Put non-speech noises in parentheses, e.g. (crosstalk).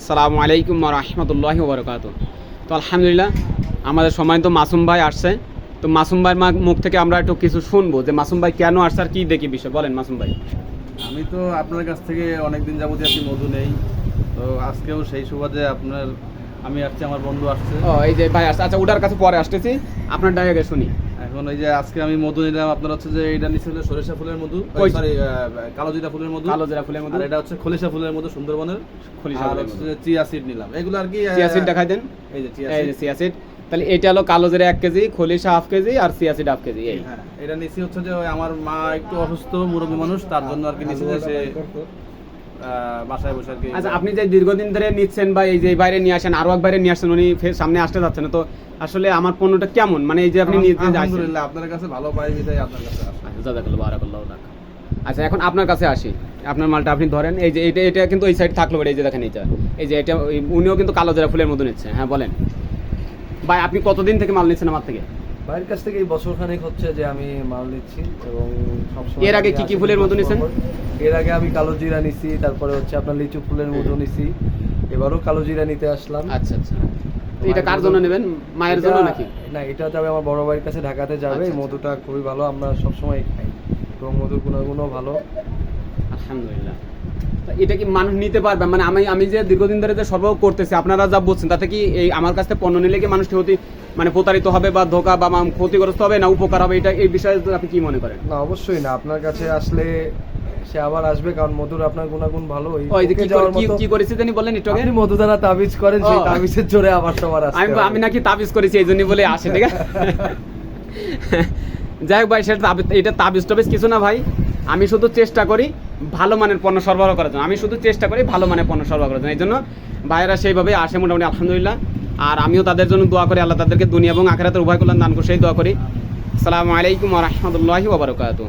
সালামু আলাইকুম রহমতুল্লাহ বরকাত তো আলহামদুলিল্লাহ আমাদের সময় তো মাসুম ভাই আসছে। তো মাসুম ভাইয়ের মা- মুখ থেকে আমরা একটু কিছু শুনব যে মাসুম ভাই কেন আসছে আর কি দেখি বিষয়। বলেন মাসুম ভাই। আমি তো আপনার কাছ থেকে অনেক দিন যাবতীয় আপনি মধু নেই। তো আজকেও সেই সুবাদে আপনার আমি আসছি আমার বন্ধু আসছে। ও এই যে ভাই আসছে। আচ্ছা ওটার কাছে পরে আসতেছি। আপনার ডাইগে শুনি। এখন ওই যে আজকে আমি মধু নিলাম আপনার হচ্ছে যে এটা নিচে হলো সরিষা ফুলের মধু সরি ফুলের মধু। ফুলের মধু। আর এটা হচ্ছে খলিশা ফুলের মধু সুন্দরবনের। খলিশা আর হচ্ছে। চিয়া সিড নিলাম। এগুলো আর কি সিয়াসিড দেখাই দেন। এই যে চিয়া এই যে সিড তাহলে এটা হলো কালো জিরা এক কেজি খলিশা হাফ কেজি আর সিয়াসিড হাফ কেজি এই। হ্যাঁ এটা নিচে হচ্ছে যে আমার মা একটু অসুস্থ মুরব্বী মানুষ তার জন্য আর কি নিচে বাসায় বসে আর কি আচ্ছা আপনি যে দীর্ঘদিন ধরে নিচ্ছেন বা এই যে বাইরে নিয়ে আসেন আরও এক বাইরে নিয়ে আসছেন উনি ফের সামনে আসতে যাচ্ছেন তো আসলে আমার পণ্যটা কেমন? মানে এই যে আপনি নিতে আলহামদুলিল্লাহ আপনার কাছে ভালো পাই বিধায় আপনার কাছে। আচ্ছা জাজাকাল্লাহ বারাকাল্লাহ। আচ্ছা এখন আপনার কাছে আসি। আপনার মালটা আপনি ধরেন এই যে এটা এটা কিন্তু ওই সাইড থাকল এই যে দেখেন এইটা। এই যে এটা উনিও কিন্তু কালো জেরা ফুলের মতো নিচ্ছে। হ্যাঁ বলেন। ভাই আপনি কতদিন থেকে মাল নিচ্ছেন আমার থেকে? ভাইয়ের কাছ থেকে এই বছর খানেক হচ্ছে যে আমি মাল নিচ্ছি এবং সবসময় এর আগে কি কি ফুলের মধু নিছেন? এর আগে আমি কালো জিরা নিছি তারপরে হচ্ছে আপনার লিচু ফুলের মধু নিছি। এবারও কালো জিরা নিতে আসলাম। আচ্ছা আচ্ছা। এটা কার জন্য নেবেন? মায়ের জন্য নাকি? না এটা যাবে আমার বড় ভাইয়ের কাছে ঢাকাতে যাবে। আচ্ছা, এই আচ্ছা। মধুটা খুবই ভালো আমরা সবসময় খাই। এবং মধুর গুণাগুণও ভালো। আলহামদুলিল্লাহ। এটা কি মানুষ নিতে পারবে? মানে আমি আমি যে দীর্ঘদিন ধরে যে সরবরাহ করতেছি আপনারা যা বলছেন তাতে কি এই আমার কাছ থেকে পণ্য নিলে কি মানুষ ক্ষতি মানে প্রতারিত হবে বা ধোকা বা ক্ষতিগ্রস্ত হবে না উপকার হবে? এটা এই বিষয়ে আপনি কি মনে করেন? না অবশ্যই না। আপনার কাছে আসলে সে আবার আসবে কারণ মধুর আপনার গুণাগুণ ভালো কি করেছি জানি বলেন একটু আগে? মধু দ্বারা তাবিজ করেন সেই তাবিজের জোরে আবার সবার আসতে আমি আমি নাকি তাবিজ করেছি এই জন্যই বলে আসে ঠিক আছে? (laughs) যাই হোক ভাই সেটা এটা তাবিজ টাবিজ কিছু না ভাই। আমি শুধু চেষ্টা করি ভালো মানের পণ্য সরবরাহ করার জন্য। আমি শুধু চেষ্টা করি ভালো মানের পণ্য সরবরাহ করার জন্য। এই জন্য ভাইয়েরা সেইভাবে আসে মোটামুটি, আলহামদুলিল্লাহ। আর আমিও তাদের জন্য দোয়া করি, আল্লাহ তাদেরকে দুনিয়া এবং আখেরাতের উভয় কল্যাণ দান করে সেই দোয়া করি। আসসালামু আলাইকুম রহমতুল্লাহি ওবরাকাতুহ